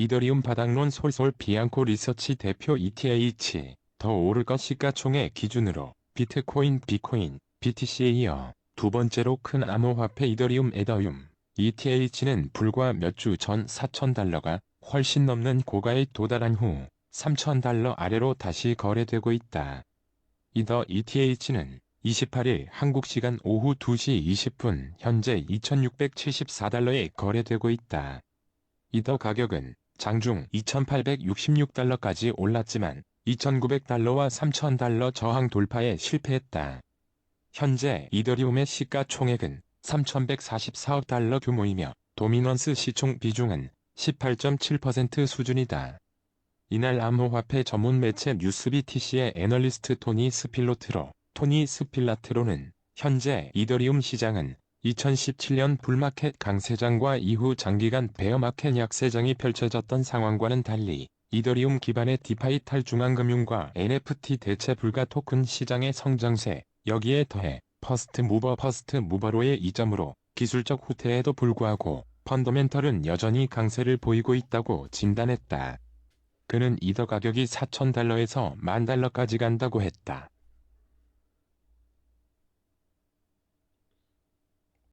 이더리움 바닥론 솔솔 비앙코 리서치 대표 ETH 더 오를 것 시가총액 기준으로 비트코인, 비코인, BTC에 이어 두 번째로 큰 암호화폐 이더리움 에더움 ETH는 불과 몇 주 전 4,000달러가 훨씬 넘는 고가에 도달한 후 3,000달러 아래로 다시 거래되고 있다. 이더 ETH는 28일 한국 시간 오후 2시 20분 현재 2,674달러에 거래되고 있다. 이더 가격은 장중 2,866달러까지 올랐지만 2,900달러와 3,000달러 저항 돌파에 실패했다. 현재 이더리움의 시가총액은 3,144억 달러 규모이며 도미넌스 시총 비중은 18.7% 수준이다. 이날 암호화폐 전문 매체 뉴스비티시의 애널리스트 토니 스필로트로 토니 스필라트로는 현재 이더리움 시장은 2017년 불마켓 강세장과 이후 장기간 베어마켓 약세장이 펼쳐졌던 상황과는 달리 이더리움 기반의 디파이 탈중앙금융과 NFT 대체 불가 토큰 시장의 성장세, 여기에 더해 퍼스트 무버 퍼스트 무버로의 이점으로 기술적 후퇴에도 불구하고 펀더멘털은 여전히 강세를 보이고 있다고 진단했다. 그는 이더 가격이 4,000달러에서 만 달러까지 간다고 했다.